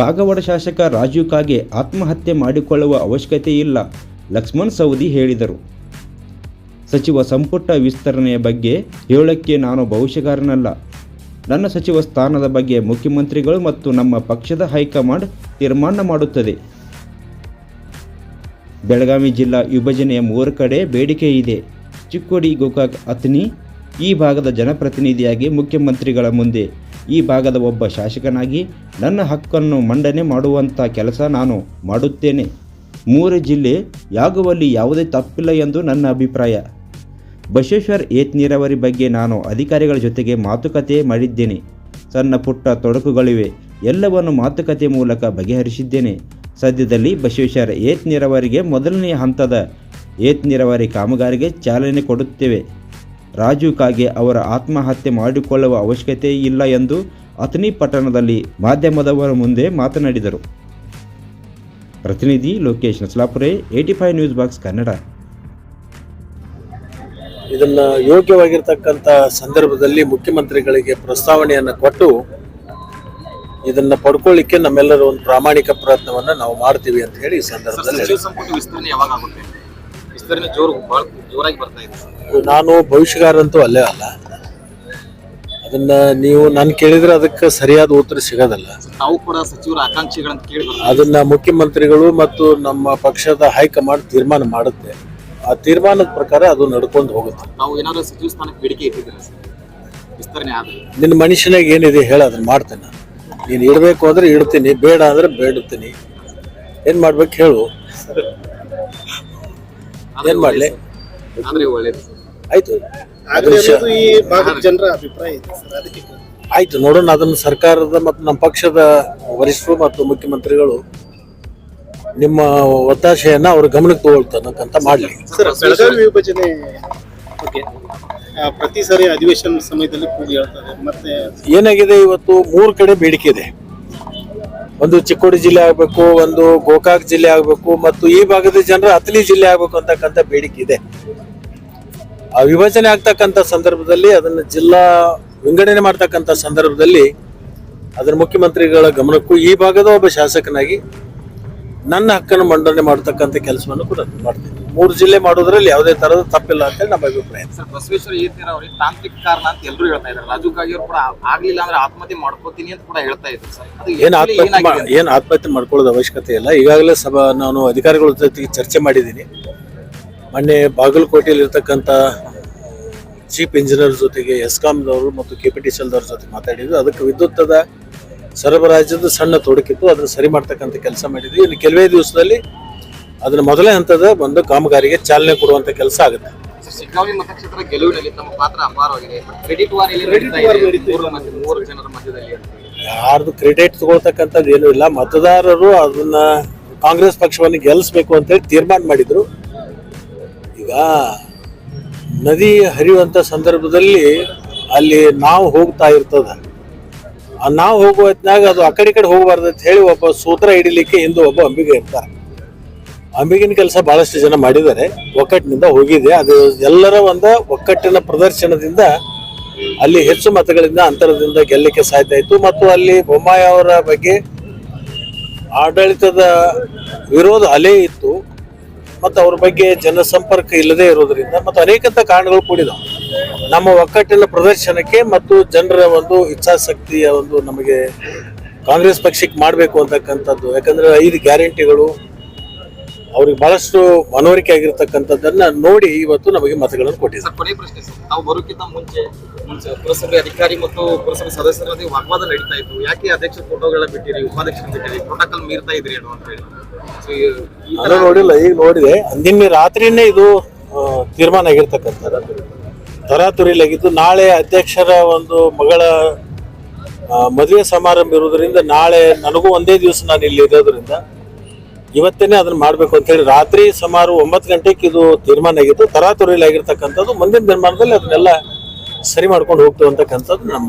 ಕಾಗವಾಡ ಶಾಸಕ ರಾಜೀವ್ ಕಾಗೆ ಆತ್ಮಹತ್ಯೆ ಮಾಡಿಕೊಳ್ಳುವ ಅವಶ್ಯಕತೆ ಇಲ್ಲ, ಲಕ್ಷ್ಮಣ್ ಸವದಿ ಹೇಳಿದರು. ಸಚಿವ ಸಂಪುಟ ವಿಸ್ತರಣೆಯ ಬಗ್ಗೆ ಹೇಳೋಕ್ಕೆ ನಾನು ಭವಿಷ್ಯಗಾರನಲ್ಲ. ನನ್ನ ಸಚಿವ ಸ್ಥಾನದ ಬಗ್ಗೆ ಮುಖ್ಯಮಂತ್ರಿಗಳು ಮತ್ತು ನಮ್ಮ ಪಕ್ಷದ ಹೈಕಮಾಂಡ್ ತೀರ್ಮಾನ ಮಾಡುತ್ತದೆ. ಬೆಳಗಾವಿ ಜಿಲ್ಲಾ ವಿಭಜನೆಯ ಮೂರು ಕಡೆ ಬೇಡಿಕೆ ಇದೆ. ಚಿಕ್ಕೋಡಿ, ಗೋಕಾಕ್ ಅತ್ನಿ ಈ ಭಾಗದ ಜನಪ್ರತಿನಿಧಿಯಾಗಿ ಮುಖ್ಯಮಂತ್ರಿಗಳ ಮುಂದೆ ಈ ಭಾಗದ ಒಬ್ಬ ಶಾಸಕನಾಗಿ ನನ್ನ ಹಕ್ಕನ್ನು ಮಂಡನೆ ಮಾಡುವಂಥ ಕೆಲಸ ನಾನು ಮಾಡುತ್ತೇನೆ. ಮೂರು ಜಿಲ್ಲೆ ಯಾಗುವಲ್ಲಿ ಯಾವುದೇ ತಪ್ಪಿಲ್ಲ ಎಂದು ನನ್ನ ಅಭಿಪ್ರಾಯ. ಬಸವೇಶ್ವರ್ ಏತ್ ನೀರಾವರಿ ಬಗ್ಗೆ ನಾನು ಅಧಿಕಾರಿಗಳ ಜೊತೆಗೆ ಮಾತುಕತೆ ಮಾಡಿದ್ದೇನೆ. ಸಣ್ಣ ಪುಟ್ಟ ತೊಡಕುಗಳಿವೆ. ಎಲ್ಲವನ್ನು ಮಾತುಕತೆ ಮೂಲಕ ಬಗೆಹರಿಸಿದ್ದೇನೆ. ಸದ್ಯದಲ್ಲಿ ಬಸವೇಶ್ವರ ಏತ್ ನೀರಾವರಿಗೆ ಮೊದಲನೆಯ ಹಂತದ ಏತ್ ನೀರಾವರಿ ಕಾಮಗಾರಿಗೆ ಚಾಲನೆ ಕೊಡುತ್ತೇವೆ. ರಾಜೀವ್ ಕಾಗೆ ಅವರ ಆತ್ಮಹತ್ಯೆ ಮಾಡಿಕೊಳ್ಳುವ ಅವಶ್ಯಕತೆ ಇಲ್ಲ ಎಂದು ಅಥನಿ ಪಟ್ಟಣದಲ್ಲಿ ಮಾಧ್ಯಮದವರ ಮುಂದೆ ಮಾತನಾಡಿದರು. ಪ್ರತಿನಿಧಿ Lokesh Nasalapure eighty five news box Kannada. ಇದನ್ನ ಯೋಗ್ಯವಾಗಿರ್ತಕ್ಕಂಥ ಸಂದರ್ಭದಲ್ಲಿ ಮುಖ್ಯಮಂತ್ರಿಗಳಿಗೆ ಪ್ರಸ್ತಾವನೆಯನ್ನು ಕೊಟ್ಟು ಇದನ್ನ ಪಡ್ಕೊಳ್ಳಿಕ್ಕೆ ನಮ್ಮೆಲ್ಲರೂ ಒಂದು ಪ್ರಾಮಾಣಿಕ ಪ್ರಯತ್ನವನ್ನ ನಾವು ಮಾಡ್ತೀವಿ ಅಂತ ಹೇಳಿ ಈ ಸಂದರ್ಭದಲ್ಲಿ ವಿಸ್ತರಣೆ ಜೋರು ಬಹಳ ಜೋರಾಗಿ ಬರ್ತಾ ಇದೆ. ನಾನು ಭವಿಷ್ಯಗಾರಂತೂ ಅಲ್ಲೇ ಅಲ್ಲ. ಅದನ್ನ ನೀವು ನಾನು ಕೇಳಿದ್ರೆ ಅದಕ್ಕೆ ಸರಿಯಾದ ಉತ್ತರ ಸಿಗೋದಲ್ಲ. ನಾವು ಕೂಡ ಸಚಿವರ ಆಕಾಂಕ್ಷಿಗಳಂತ ಕೇಳಿ ಅದನ್ನ ಮುಖ್ಯಮಂತ್ರಿಗಳು ಮತ್ತು ನಮ್ಮ ಪಕ್ಷದ ಹೈಕಮಾಂಡ್ ತೀರ್ಮಾನ ಮಾಡುತ್ತೆ. ಆ ತೀರ್ಮಾನದ ಪ್ರಕಾರ ಅದು ನಡ್ಕೊಂಡು ಹೋಗುತ್ತೆ. ನಾವು ಏನಾದ್ರು ಸಚಿವ ಸ್ಥಾನಕ್ಕೆ ಬೇಡಿಕೆ ಇಟ್ಟಿದ್ದೀರಾ ಸರ್? ವಿಸ್ತರಣೆ ಆದ್ರೆ. ನಿನ್ನ ಮನುಷ್ಯನಾಗ ಏನಿದೆ ಹೇಳ ಅದನ್ನ ಮಾಡ್ತೇನೆ ನಾನು. ನೀನು ಇಡಬೇಕು ಅಂದ್ರೆ ಇಡ್ತೀನಿ ಬೇಡ ಅಂದ್ರೆ ಬೇಡುತ್ತೀನಿ. ಏನ್ ಮಾಡ್ಬೇಕು ಹೇಳು. ಏನ್ ಮಾಡ್ಲಿ? ಆದ್ರೆ ಒಳ್ಳೇದು. ಆಯ್ತು. ಈ ಭಾಗದ ಜನರ ಅಭಿಪ್ರಾಯ ಇದೆ ಸರ್ ಅದಕ್ಕೆ ಆಯ್ತು ನೋಡೋಣ. ಅದನ್ನ ಸರ್ಕಾರದ ಮತ್ತು ನಮ್ಮ ಪಕ್ಷದ ವರಿಷ್ಠರು ಮತ್ತು ಮುಖ್ಯಮಂತ್ರಿಗಳು ನಿಮ್ಮ ಒತ್ತಾಶೆಯನ್ನ ಅವ್ರ ಗಮನಕ್ಕೆ ತಗೊಳ್ತಕ್ಕಂತ ಮಾಡ್ಲಿ. ಬೆಳಗಾವಿ ವಿಭಜನೆ ಬಗ್ಗೆ ಪ್ರತಿ ಸಾರಿ ಅಧಿವೇಶನ ಸಮಯದಲ್ಲಿ ಕೂಗಿ ಹೇಳ್ತಾರೆ. ಮತ್ತೆ ಏನಾಗಿದೆ ಇವತ್ತು? ಮೂರು ಕಡೆ ಬೇಡಿಕೆ ಇದೆ. ಒಂದು ಚಿಕ್ಕೋಡಿ ಜಿಲ್ಲೆ ಆಗಬೇಕು, ಒಂದು ಗೋಕಾಕ್ ಜಿಲ್ಲೆ ಆಗಬೇಕು, ಮತ್ತು ಈ ಭಾಗದ ಜನರ ಅತಲಿ ಜಿಲ್ಲೆ ಆಗಬೇಕು ಅಂತಕ್ಕಂಥ ಬೇಡಿಕೆ ಇದೆ. ಆ ವಿಭಜನೆ ಆಗ್ತಕ್ಕಂಥ ಸಂದರ್ಭದಲ್ಲಿ ಅದನ್ನು ಜಿಲ್ಲಾ ವಿಂಗಡಣೆ ಮಾಡ್ತಕ್ಕಂಥ ಸಂದರ್ಭದಲ್ಲಿ ಅದರ ಮುಖ್ಯಮಂತ್ರಿಗಳ ಗಮನಕ್ಕೂ ಈ ಭಾಗದ ಒಬ್ಬ ಶಾಸಕನಾಗಿ ನನ್ನ ಹಕ್ಕನ್ನು ಮಂಡನೆ ಮಾಡತಕ್ಕಂಥ ಕೆಲಸವನ್ನು ಕೂಡ ಮಾಡ್ತೀನಿ. ಮೂರು ಜಿಲ್ಲೆ ಮಾಡೋದ್ರಲ್ಲಿ ಯಾವುದೇ ತರದ ತಪ್ಪಿಲ್ಲ ಅಂತ ನಮ್ಮ ಅಭಿಪ್ರಾಯ. ಸರ್ ಬಸವೇಶ್ವರ ಏತೀರ ಅವ್ರಿಗೆ ತಾಂತ್ರಿಕ ಕಾರಣ ಅಂತ ಎಲ್ಲರೂ ಹೇಳ್ತಾ ಇದ್ದಾರೆ. ರಾಜು ಕಾಗಿ ಅವರು ಕೂಡ ಆಗ್ಲಿಲ್ಲ ಅಂದ್ರೆ ಆತ್ಮಹತ್ಯೆ ಮಾಡ್ಕೋತೀನಿ ಅಂತ ಕೂಡ ಹೇಳ್ತಾ ಇದ್ರು ಸರ್. ಏನ್ ಆತ್ಮಹತ್ಯೆ ಏನ್ ಆತ್ಮಹತ್ಯೆ ಮಾಡ್ಕೊಳ್ಳೋದು ಅವಶ್ಯಕತೆ ಇಲ್ಲ. ಈಗಾಗಲೇ ಸಭಾ ನಾನು ಅಧಿಕಾರಿಗಳ ಜೊತೆಗೆ ಚರ್ಚೆ ಮಾಡಿದ್ದೀನಿ. ಮೊನ್ನೆ ಬಾಗಲಕೋಟೆಯಲ್ಲಿ ಇರ್ತಕ್ಕಂಥ ಚೀಫ್ ಇಂಜಿನಿಯರ್ ಜೊತೆಗೆ ಎಸ್ಕಾಂದವರು ಮತ್ತು ಕೆ ಪಿ ಟಿ ದವ್ರ ಜೊತೆ ಮಾತಾಡಿದ್ರು. ಅದಕ್ಕೆ ವಿದ್ಯುತ್ತದ ಸರಬರಾಜದ ಸಣ್ಣ ತೊಡಕಿತ್ತು ಅದನ್ನ ಸರಿ ಮಾಡ್ತಕ್ಕಂಥ ಕೆಲಸ ಮಾಡಿದ್ವಿ. ಇನ್ನು ಕೆಲವೇ ದಿವಸದಲ್ಲಿ ಅದನ್ನ ಮೊದಲೇ ಹಂತದ ಒಂದು ಕಾಮಗಾರಿಗೆ ಚಾಲನೆ ಕೊಡುವಂತ ಕೆಲಸ ಆಗುತ್ತೆ. ಸರ್, ಮತಕ್ಷೇತ್ರ ಗೆಲುವಿನಲ್ಲಿ ತಮ್ಮ ಪಾತ್ರ ಅಪಾರವಾಗಿದೆ. ಕ್ರೆಡಿಟ್ ವಾರ್ ಮೂರು ಜನರ ಮಧ್ಯದಲ್ಲಿ ಯಾರ್ದು ಕ್ರೆಡಿಟ್ ತಗೊಳ್ತಕ್ಕಂಥದ್ದು ಏನೂ ಇಲ್ಲ. ಮತದಾರರು ಅದನ್ನ ಕಾಂಗ್ರೆಸ್ ಪಕ್ಷವನ್ನು ಗೆಲ್ಲಿಸ್ಬೇಕು ಅಂತೇಳಿ ತೀರ್ಮಾನ ಮಾಡಿದ್ರು. ಈಗ ನದಿ ಹರಿಯುವಂತ ಸಂದರ್ಭದಲ್ಲಿ ಅಲ್ಲಿ ನಾವು ಹೋಗ್ತಾ ಇರ್ತದ. ಆ ನಾವು ಹೋಗುವ ಹೊತ್ನ್ಯಾಗ ಅದು ಆ ಕಡೆ ಈ ಕಡೆ ಹೋಗಬಾರ್ದು ಅಂತ ಹೇಳಿ ಒಬ್ಬ ಸೂತ್ರ ಹಿಡಿಲಿಕ್ಕೆ ಇಂದು ಒಬ್ಬ ಅಂಬಿಗೆ ಇರ್ತಾರೆ. ಅಂಬಿಗಿನ ಕೆಲಸ ಬಹಳಷ್ಟು ಜನ ಮಾಡಿದ್ದಾರೆ. ಒಕ್ಕಟ್ಟಿನಿಂದ ಹೋಗಿದೆ. ಅದು ಎಲ್ಲರ ಒಂದು ಒಕ್ಕಟ್ಟಿನ ಪ್ರದರ್ಶನದಿಂದ ಅಲ್ಲಿ ಹೆಚ್ಚು ಮತಗಳಿಂದ ಅಂತರದಿಂದ ಗೆಲ್ಲಕ್ಕೆ ಸಾಧ್ಯ ಆಯಿತು. ಮತ್ತು ಅಲ್ಲಿ ಬೊಮ್ಮಾಯಿ ಅವರ ಬಗ್ಗೆ ಆಡಳಿತದ ವಿರೋಧ ಅಲೆ ಇತ್ತು. ಮತ್ತು ಅವ್ರ ಬಗ್ಗೆ ಜನಸಂಪರ್ಕ ಇಲ್ಲದೆ ಇರೋದ್ರಿಂದ ಮತ್ತು ಅನೇಕಂತ ಕಾರಣಗಳು ಕೂಡಿದವು. ನಮ್ಮ ಒಕ್ಕಟ್ಟಿನ ಪ್ರದರ್ಶನಕ್ಕೆ ಮತ್ತು ಜನರ ಒಂದು ಇಚ್ಛಾಶಕ್ತಿಯ ಒಂದು ನಮಗೆ ಕಾಂಗ್ರೆಸ್ ಪಕ್ಷಕ್ಕೆ ಮಾಡಬೇಕು ಅಂತಕ್ಕಂಥದ್ದು. ಯಾಕಂದರೆ ಐದು ಗ್ಯಾರಂಟಿಗಳು ಅವ್ರಿಗೆ ಬಹಳಷ್ಟು ಮನವರಿಕೆ ಆಗಿರ್ತಕ್ಕಂಥದ್ದನ್ನ ನೋಡಿ ಇವತ್ತು ನಮಗೆ ಮತಗಳನ್ನು ಕೊಟ್ಟಿದ್ದಾರೆ. ಸರ್ ಕೊನೆ ಪ್ರಶ್ನೆ ಸರ್. ತಾವು ಬರೋಕ್ಕಿಂತ ಮುಂಚೆ ಮುಂಚೆ ಪುರಸಭೆ ಅಧಿಕಾರಿ ಮತ್ತು ಪುರಸಭೆ ಸದಸ್ಯರ ಮಧ್ಯೆ ವಾಗ್ವಾದ ನಡೀತಾ ಇತ್ತು. ಯಾಕೆ ಅಧ್ಯಕ್ಷ ಫೋಟೋಗಳ ಬಿಟ್ಟಿರಿ ಉಪಾಧ್ಯಕ್ಷರ ಬಿಟ್ಟಿರಿ? ಪ್ರೋಟೋಕಾಲ್ ಮೀರ್ತಾ ಇದ್ರಿ ಏನು ಅಂತ ಹೇಳಿ. ಸೊ ನಾನು ನೋಡಿಲ್ಲ ಈಗ ನೋಡಿದೆ. ನಿನ್ನೆ ರಾತ್ರಿನೇ ಇದು ತೀರ್ಮಾನ ಆಗಿರ್ತಕ್ಕಂಥದ್ದು. ತರಾತುರಿಲಾಗಿದ್ದು ನಾಳೆ ಅಧ್ಯಕ್ಷರ ಒಂದು ಮಗಳ ಮದುವೆ ಸಮಾರಂಭ ಇರೋದ್ರಿಂದ ನಾಳೆ ನನಗೂ ಒಂದೇ ದಿವಸ ನಾನು ಇಲ್ಲಿ ಇರೋದ್ರಿಂದ ಇವತ್ತೇನೆ ಅದನ್ನ ಮಾಡ್ಬೇಕು ಅಂತ ಹೇಳಿ ರಾತ್ರಿ ಸುಮಾರು ಒಂಬತ್ತು ಗಂಟೆಗೆ ಇದು ತೀರ್ಮಾನ ಆಗಿತ್ತು. ತರಾತುರಿಲಾಗಿರ್ತಕ್ಕಂಥದ್ದು ಮುಂದಿನ ನಿರ್ಮಾಣದಲ್ಲಿ ಅದನ್ನೆಲ್ಲ ಸರಿ ಮಾಡ್ಕೊಂಡು ಹೋಗ್ತೀವಿ ಅಂತಕ್ಕಂಥದ್ದು ನಾನು